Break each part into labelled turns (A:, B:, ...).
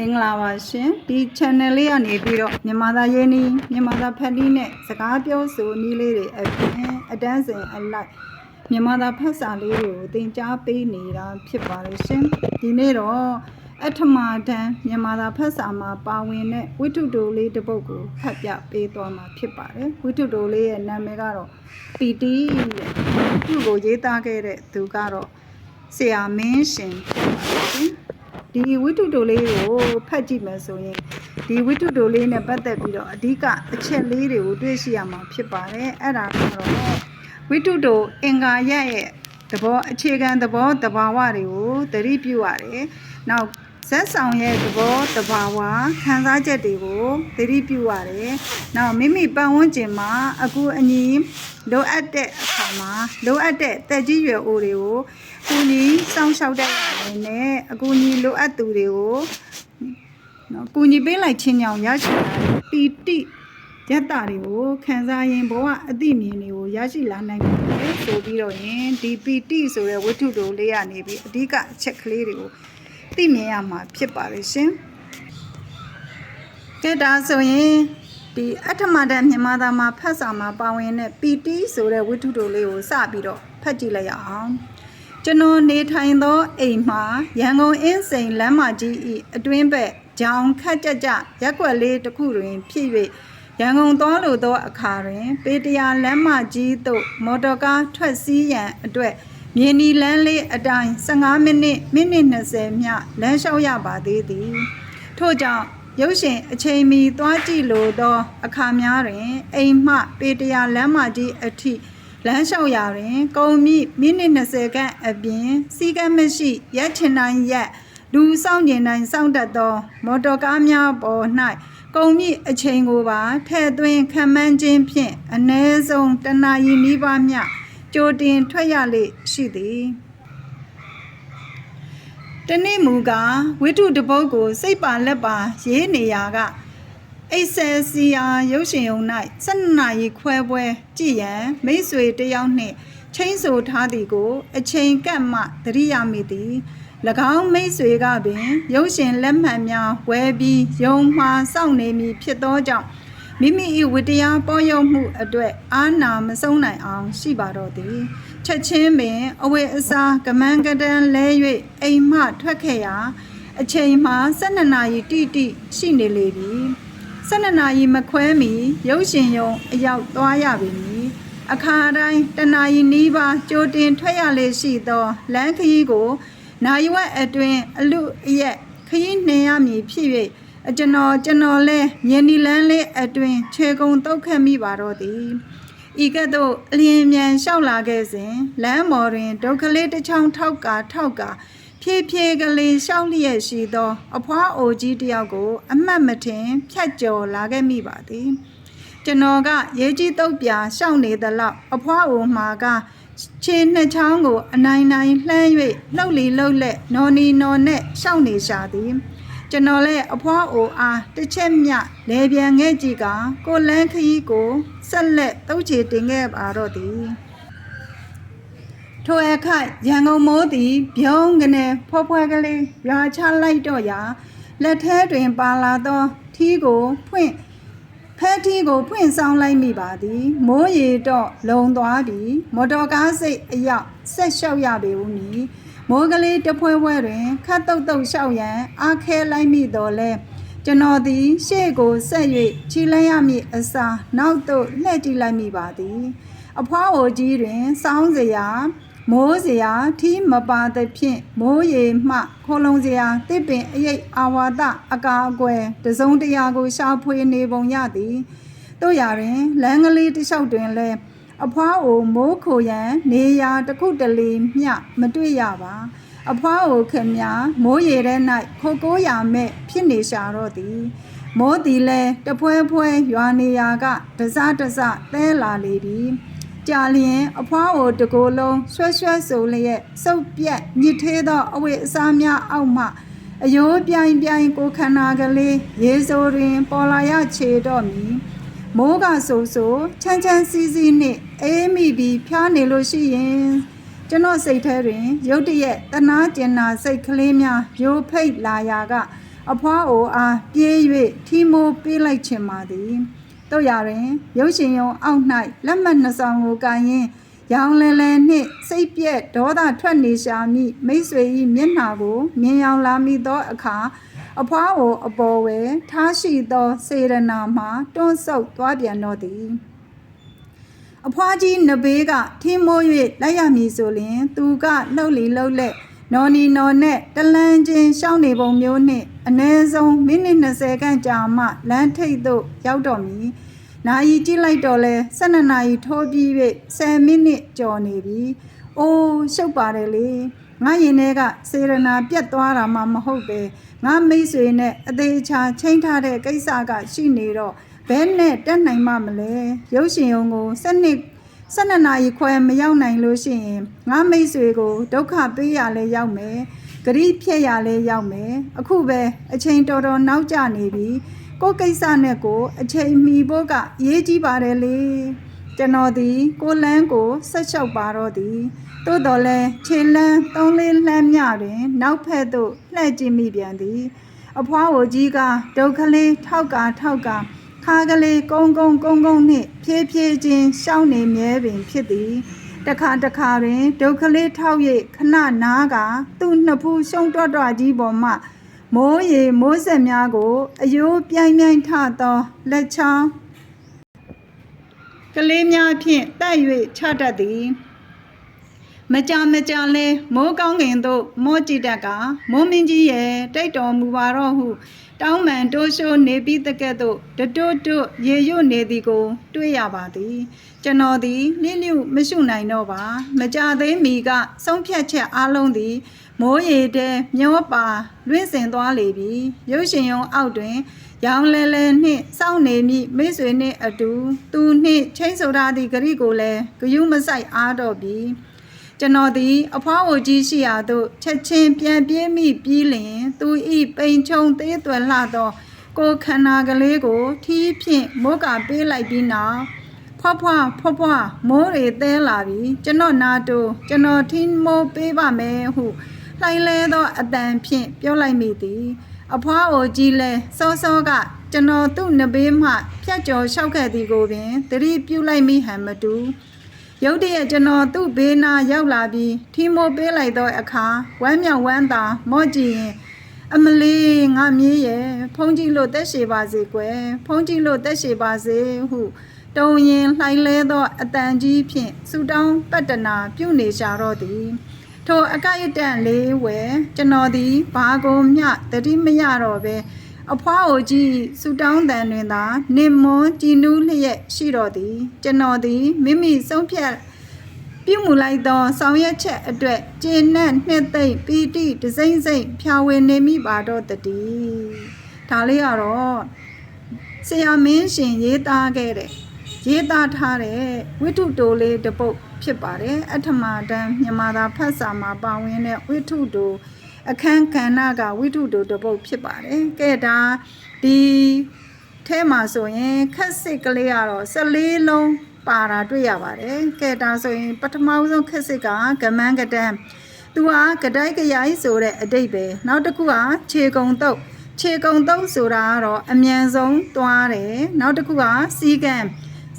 A: မင်္ဂလာပါရှင်ဒီ channel လေးကနေပြီးတော့မြန်မာသားရေးနီးမြန်မာသားဖက်နီးနဲ့စကားပြောဆိုနည်းလေးတွေအပြင်အတန်းစင်အလိုက်မြန်မာသားဖက်စာလေးတွေကိုသင်ကြားပေးနေတာဖြစ်ပါတယ်ရှင်ဒီနေ့တော့အထမတန်းမြန်မာသားဖက်စာမှာပါဝင်တဲ့ဝိထုတိုလေးတစ်ပုဒ်ကိုဖတ်ပြပေးသွားမှာဖြစ်ပါတယ်ဝိထုတိုလေးရဲ့နာမည်ကတော့ပီတီတဲ့သူ့ကိုရေးသားခဲ့တဲ့သူကတော့ဆရာမင်းရှင်ဖြစ်ပါတယ်ရှင် ဒီဝိတုတိုလေးကိုဖတ်ကြည့်မယ်ဆိုရင်ဒီဝိတုတိုလေးနဲ့ပတ်သက်ပြီးတော့အဓိကအချက်လေးတွေကိုတွေ့ရှိရမှာဖြစ်ပါတယ်အဲ့ဒါကတော့ဝိတုတိုအင်္ဂါရက်ရဲ့သဘောအခြေခံသဘောတဘာဝတွေကိုသတိပြုရတယ်နောက် ဇက်ဆောင်ရဲ့သဘောတဘာဝခံစားချက်တွေကိုသတိပြုရတယ်နောက်မိမိပတ်ဝန်းကျင်မှာအကူအညီလိုအပ်တဲ့အခါမှာလိုအပ်တဲ့တက်ကြီးရွယ်အိုတွေကိုကူညီစောင့်ရှောက်တဲ့အနေနဲ့အကူအညီလိုအပ်သူတွေကိုနော်ကူညီပေးလိုက်ခြင်းကြောင့်ရရှိလာတဲ့ပီတိယတ္တတွေကိုခံစားရင်ဘဝအသိဉာဏ်တွေကိုရရှိလာနိုင်တယ်ဆိုပြီးတော့ရင်ဒီပီတိဆိုတဲ့ဝတ္ထုတို့လေးကနေပြီးအဓိကအချက်ကလေးတွေကို သိမြင်ရမှာဖြစ်ပါလေရှင်ကဲဒါဆိုရင်ဒီအဋ္ဌမတန်မြန်မာသားမှာဖတ်စာမှာပါဝင်တဲ့ပီတိဆိုတဲ့ဝတ္ထုတို့လေးကိုစပြီးတော့ဖတ်ကြည့်လိုက်ရအောင်ကျွန်တော်နေထိုင်သောအိမ်မှာရန်ကုန်အင်းစိန်လမ်းမကြီး၏အတွင်းဘက်ကြောင်ခတ်ကြကြရက်ွက်လေးတစ်ခုတွင် ဖြစ်၍ရန်ကုန်သွားလိုသောအခါတွင် ပေတရာလမ်းမကြီးသို့မော်တော်ကားထွက်စီးရန်အတွက် မြင်းနီလန်းလေးအတိုင်း15မိနစ်မိနစ်20မြလမ်းလျှောက်ရပါသေးသည်ထို့ကြောင့်ရုပ်ရှင်အချိန်မီသွားကြည့်လိုသောအခါများတွင် အိမ်မှ ပေတရာလမ်းမကြီးအထိလမ်းလျှောက်ရာတွင် ကုံမိမိနစ်20ခန့်အပြင်စီကံမရှိရက်ချင်တိုင်းရက်လူဆောင်ကျင်တိုင်းစောင့်တတ်သော မော်တော်ကားများပေါ်၌ကုံမိအချိန်ကိုပါထဲ့သွင်းခံမှန်းခြင်းဖြင့်အ ਨੇ ဆုံးတနာရီနီးပါးမျှ ကြိုတင်ထွက်ရလေရှိသည်တနေ့မူကားဝိတုတပုတ်ကို စိတ်ပါလက်ပါရေးနေရာကအိတ်ဆယ်စီယာရုပ်ရှင်ုံ၌12နာရီခွဲပွဲကြည်ရန်မိတ်ဆွေတယောက်နှင့်ချင်းဆိုထားသည်ကို အချိန်ကပ်မှသတိရမိသည်၎င်းမိတ်ဆွေကပင် ရုပ်ရှင်လက်မှတ်များဝယ်ပြီးယုံမှားစောင့်နေမည်ဖြစ်သောကြောင့် မိမိ၏ဝတ္တရားပေါ်ယုံမှုအတွက်အာနာမဆုံးနိုင်အောင်ရှိပါတော့သည်ချက်ချင်းပင်အဝေအစားကမန်းကတန်းလဲ၍အိမ်မှထွက်ခဲ့ရာအချိန်မှာ12နာရီတိတိရှိနေလေပြီ12နာရီမခွဲမီရုပ်ရှင်ရုံအရောက်သွားရပြီမည်အခါတိုင်းတနာရီနီးပါးကြိုတင်ထွက်ရလေရှိသောလမ်းခရီးကိုနိုင်ဝက်အတွင်အလူအရက်ခရီးနှင်ရမည်ဖြစ်၍ အကျွန်တော်ကျွန်တော်လဲမြင်းဒီလန်းလေးအတွင်ခြေကုံတုတ်ခတ်မိပါတော့သည်ဤကဲ့သို့အလျင်မြန်လျှောက်လာခဲ့စဉ်လမ်းမော်တွင်ဒုက္ခလေးတစ်ချောင်းထောက်ကာထောက်ကာဖြည်းဖြည်းကလေးရှောက်လျက်ရှိသော အဖွားအိုကြီးတယောက်ကို အမှတ်မထင်ဖြတ်ကျော်လာခဲ့မိပါသည်ကျွန်တော်ကရေးကြီးတုတ်ပြာရှောက်နေသလောက်အဖွားအိုမှာကခြေနှစ်ချောင်းကို အနိုင်နိုင်လှမ်း၍လှုပ်လီလှုပ်လက်နော်နီနော်နဲ့ရှောက်နေရှာသည် ကျွန်တော်လည်းအဖွားအိုအားတစ်ချက်မြလဲပြန်ခဲ့ကြည့်ကကိုလန်းခရီးကိုဆက်လက်တုတ်ချေတင်ခဲ့ပါတော့သည်ထိုအခါရန်ကုန်မိုးသည်ပြုံးကနေဖောဖွဲကလေးရွာချလိုက်တော့ရာလက်ထဲတွင်ပါလာသောထီးကိုဖွင့်ဖဲထီးကိုဖွင့်ဆောင်လိုက်မိပါသည် မိုးရေတော့လုံသွားပြီးမော်တော်ကားစိတ်အရောက်ဆက်လျှောက်ရပေဦးမည် မိုးကလေးတဖွဲဖွဲတွင်ခတ်တုတ်တုတ်လျှောက်ရန်အားခဲလိုက်မိတော့လဲကျွန်တော်သည်ရှေ့ကိုဆက်၍ခြိလန်းရမည့်အစားနောက်သို့လှည့်ကြည့်လိုက်မိပါသည်အဖွားအိုကြီးတွင်စောင်းစရာမိုးစရာထီးမပါသဖြင့်မိုးရေမှခိုလုံစရာတစ်ပင်အရိပ်အာဝါဒအကာအကွယ်တစုံတရာကိုရှာဖွေနေပုံရသည်တို့ရတွင်လမ်းကလေးတစ်လျှောက်တွင်လဲ အဖွားအိုမိုးခိုရန်နေရာတစ်ခုတလေမျှမတွေ့ရပါအဖွားအိုခင်များမိုးရေထဲ၌ခိုကိုးရမဲ့ဖြစ်နေရှာတော့သည်မိုးသည်လဲတဖွဲဖွဲရွာနေရာကတစားတစသဲလာလေပြီကြာလျင် အဖွားအိုတကိုယ်လုံးဆွဲဆွဲဆိုလျက်စုပ်ပြက်ညစ်သေးသောအဝိအစားများအောက်မှအယိုးပြိုင်ပြိုင်ကိုခန္ဓာကလေးရေစိုးတွင် ပေါ်လာရချေတော့မည် မိုးကဆူဆူချမ်းချမ်းစီးစီးနှင့်အေးမိပြီးဖျားနေလို့ရှိရင်ကျွန်တော်စိတ်ထဲတွင်ရုတ်တရက်တနာကျင်နာစိတ်ကလေးများရိုဖိတ်လာရာကအဖွားအိုအားပြေး၍ထီမိုးပေးလိုက်ခြင်းပါသည်တို့ရတွင်ရုပ်ရှင်ရုံအောက်၌လက်မှတ်နှစ်ဆောင်ကိုကိုင်ရင်းရောင်လဲလဲနှင့်စိတ်ပြက်ဒေါသထွက်နေရှာမိမိတ်ဆွေ၏မျက်နှာကိုမြင်ရောင်လာမိသောအခါ အဖွားကိုအပေါ်ဝဲထားရှိသောစေရနာမှာတွန်းဆုပ်သွားပြန်တော့သည်အဖွားကြီးနဘေးကထင်းမိုး၍လိုက်ရမည်ဆိုလျှင် သူကလှုပ်လီလှုပ်လက်နော်နီနော်နဲ့တလန်းချင်းရှောင်းနေပုံမျိုးနှင့်အ ਨੇ ဆုံးမိနစ်20ခန့်ကြာမှလမ်းထိပ်သို့ရောက်တော့မည်။နာယီကြည့်လိုက်တော့လဲ12နာရီထိုးပြီး၍10မိနစ်ကျော်နေပြီ။အိုးရှုပ်ပါတယ်လေ။ ငါရင်ထဲကစေရနာပြတ်သွားတာမှမဟုတ်ပဲငါမိတ်ဆွေနဲ့အသေးချာချိန်ထားတဲ့ကိစ္စကရှိနေတော့ဘဲနဲ့တက်နိုင်မှမလဲရုပ်ရှင်ုံကိုစနစ်12နာရီခွဲမရောက်နိုင်လို့ရှိရင်ငါမိတ်ဆွေကိုဒုက္ခပေးရလဲရောက်မယ်ဂရိဖြည့်ရလဲရောက်မယ်အခုပဲအချိန်တော်တော်နောက်ကျနေပြီကိုယ်ကိစ္စနဲ့ကိုအချိန်မီဖို့ကအရေးကြီးပါတယ်လေ ကျွန်တော်ဒီကိုလန်းကိုဆက်လျှောက်ပါတော့သည်သို့တော်လဲခြေလန်းသုံးလေးလှမ်းမြတွင် နောက်ဖက်သို့လှည့်ကြည့်မိပြန်သည် အဖွားကိုကြီးကဒုက္ခလေးထောက်ကထောက်ကခါကလေးကုန်းကုန်းကုန်းကုန်းနှင့်ဖြည်းဖြည်းချင်းရှောင်းနေမြဲပင်ဖြစ်သည်တခါတခါတွင်ဒုက္ခလေးထောက်၍ခဏနားကသူ့နှစ်ဖူးရှုံးတွတ်တွတ်ကြီးပေါ်မှမိုးရေမိုးဆက်များကို အယိုးပြိုင်ပြိုင်ထသောလက်ချောင်း ကလေးများဖြင့်တက်၍ချတတ်သည်မကြမကြလဲမိုးကောင်းကင်သို့မောကြည့်တတ်ကမိုးမင်းကြီးရဲ့တိတ်တော်မူပါတော့ဟု တောင်းပန်တိုးရှိုးနေပြီးတကဲ့သို့တတွတ်တွတ်ရေရွတ်နေသည်ကို တွေ့ရပါသည် ကျွန်တော်သည်လျှလျှမရှုနိုင်တော့ပါ မကြသေးမီကဆုံးဖြတ်ချက်အလုံးသည် မိုးရေတဲမျောပါလွင့်စင်သွားလေပြီရုပ်ရှင်ရုံအောက်တွင် ရောင်လဲလဲနှင့်စောင့်နေမိမိတ်ဆွေနှင့်အတူသူနှင့်ချင်းဆိုထားသည့်ဂရိကိုလည်းဂယုမဆိုင်အားတော့ပြီကျွန်တော်သည် အဖွားဝကြီးရှိရာသို့ချက်ချင်းပြန်ပြေးမိပြီးလျင်သူဤပိန်ချုံသေးသွယ်လှသော ကိုယ်ခန္ဓာကလေးကိုထီးဖြင့်မိုးကပေးလိုက်ပြီးနောက်ဖွားဖွားဖွားဖွားမိုးတွေတဲလာပြီကျွန်တော်နာတိုကျွန်တော်ထင်းမိုးပေးပါမယ်ဟုလှိုင်းလဲသောအတန်ဖြင့်ပြောလိုက်မိသည် အဖွားအိုကြီးလဲစောစောကကျွန်တော်သူ့နဘေးမှဖြတ်ကျော်လျှောက်ခဲ့သည်ကိုပင်သတိပြုလိုက်မိဟန်မတူရုတ်တရက်ကျွန်တော်သူ့ဘေးနာရောက်လာပြီးထီမိုးပေးလိုက်သောအခါဝမ်းမြောက်ဝမ်းသာမော့ကြည့်ရင်အမလေးငါမြေးရဲ့ဖုန်းကြည့်လို့တက်ရှိပါစေကွယ်ဖုန်းကြည့်လို့တက်ရှိပါစေဟုတုံရင်လှိုင်လဲသောအတန်ကြီးဖြင့်ဆူတောင်းပတ္တနာပြုနေရှာတော့သည် ထိုအကရတန်လေးဝဲကျွန်တော်သည်ဘာကိုမျှတတိမရတော့ပဲအဖွားအိုကြီးဆူတောင်းတန်တွင်သာနင်မွန်းကြည်နူးလျက်ရှိတော်သည်ကျွန်တော်သည်မိမိဆုံးဖြတ်ပြုမှုလိုက်သောဆောင်ရွက်ချက်အတွက်ကျေနပ်နှစ်သိမ့်ပီတိဒစိမ့်စိမ့်ဖြာဝင်နေမိပါတော့တည်းဒါလေးကတော့ဆရာမင်းရှင်ရေးသားခဲ့တဲ့ ရေးသားထားတဲ့ဝိထုတိုလေးတစ်ပုဒ်ဖြစ်ပါတယ်အထမတန်းမြန်မာသာဖတ်စာမှာပါဝင်တဲ့ဝိထုတိုအခန်းကဏ္ဍကဝိထုတိုတစ်ပုဒ်ဖြစ်ပါတယ်ကဲဒါဒီထဲမှာဆိုရင်ခက်စစ်ကလေးကတော့14လုံးပါတာတွေ့ရပါတယ်ကဲဒါဆိုရင်ပထမဦးဆုံးခက်စစ်ကဂမန်းကတန်းသူဟာကတိုက်ကြရိုက်ဆိုတဲ့အတိတ်ပဲနောက်တစ်ခုကခြေကုံတုတ်ခြေကုံတုတ်ဆိုတာကတော့အမြန်ဆုံးသွားတယ်နောက်တစ်ခုကစီကံ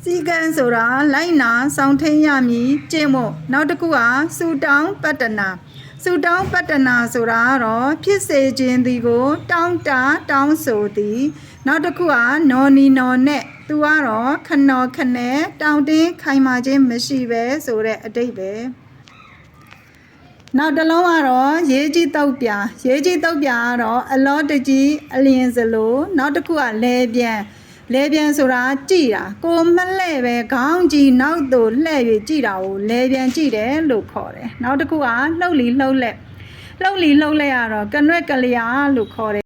A: စီကံဆိုတာလိုက်နာဆောင်ထိန်ရမည်ကျင့်မို့နောက်တစ်ခုကစူတောင်းပတ္တနာဆူတောင်းပတ္တနာဆိုတာကတော့ဖြစ်စေခြင်းသည်ကို တောင်းတတောင်းဆိုသည်နောက်တစ်ခုကနော်နီနော်နဲ့သူကတော့ခနော်ခနဲ့တောင်းတင်းခိုင်မာခြင်းမရှိပဲဆိုတဲ့အတိတ်ပဲနောက်တစ်လုံးကတော့ရေးကြီးတောက်ပြရေးကြီးတောက်ပြကတော့အလောတကြီးအလင်းစလိုနောက်တစ်ခုကလဲပြန် လဲပြန်ဆိုတာကြည်တာကိုမလှဲ့ပဲခေါင်းကြီးနောက်သို့လှဲ့၍ကြည်တာကိုလဲပြန်ကြည်တယ်လို့ခေါ်တယ်နောက်တစ်ခုကလှုပ်လီလှုပ်လက်လှုပ်လီလှုပ်လက်ရတော့ကနွက်ကလျာလို့ခေါ်တယ်